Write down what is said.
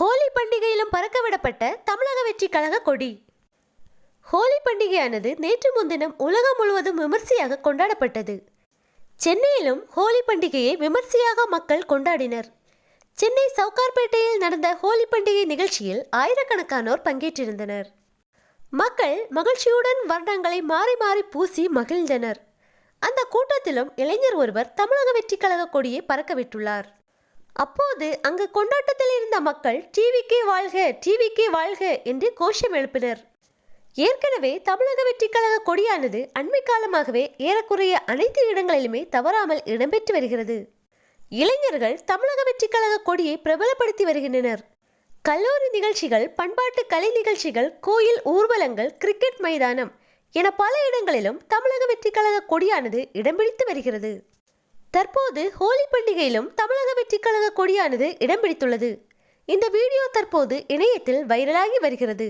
ஹோலி பண்டிகையிலும் பறக்கவிடப்பட்ட தமிழக வெற்றி கழக கொடி. ஹோலி பண்டிகையானது நேற்று முன்தினம் உலகம் முழுவதும் விமர்சையாக கொண்டாடப்பட்டது. சென்னையிலும் ஹோலி பண்டிகையை விமர்சையாக மக்கள் கொண்டாடினர். சென்னை சவுகார்பேட்டையில் நடந்த ஹோலி பண்டிகை நிகழ்ச்சியில் ஆயிரக்கணக்கானோர் பங்கேற்றிருந்தனர். மக்கள் மகிழ்ச்சியுடன் வர்ணங்களை மாறி மாறி பூசி மகிழ்ந்தனர். அந்த கூட்டத்திலும் இளைஞர் ஒருவர் தமிழக வெற்றி கழக கொடியை பறக்கவிட்டுள்ளார். அப்போது அங்கு கொண்டாட்டத்தில் இருந்த மக்கள் டிவிக்கே வாழ்க டிவிக்கே வாழ்க என்று கோஷம் எழுப்பினர். ஏற்கனவே தமிழக வெற்றிக்கழக கழக கொடியானது அண்மை காலமாகவே ஏறக்குறைய அனைத்து இடங்களிலுமே தவறாமல் இடம்பெற்று வருகிறது. இளைஞர்கள் தமிழக வெற்றிக்கழக கழக கொடியை பிரபலப்படுத்தி வருகின்றனர். கல்லூரி நிகழ்ச்சிகள் பண்பாட்டு கலை நிகழ்ச்சிகள் கோயில் ஊர்வலங்கள் கிரிக்கெட் மைதானம் என பல இடங்களிலும் தமிழக வெற்றிக்கழக கழக கொடியானது இடம்பிடித்து வருகிறது. தற்போது ஹோலி பண்டிகையிலும் தமிழக வெற்றி கழக கொடியானது இடம் பிடித்துள்ளது. இந்த வீடியோ தற்போது இணையத்தில் வைரலாகி வருகிறது.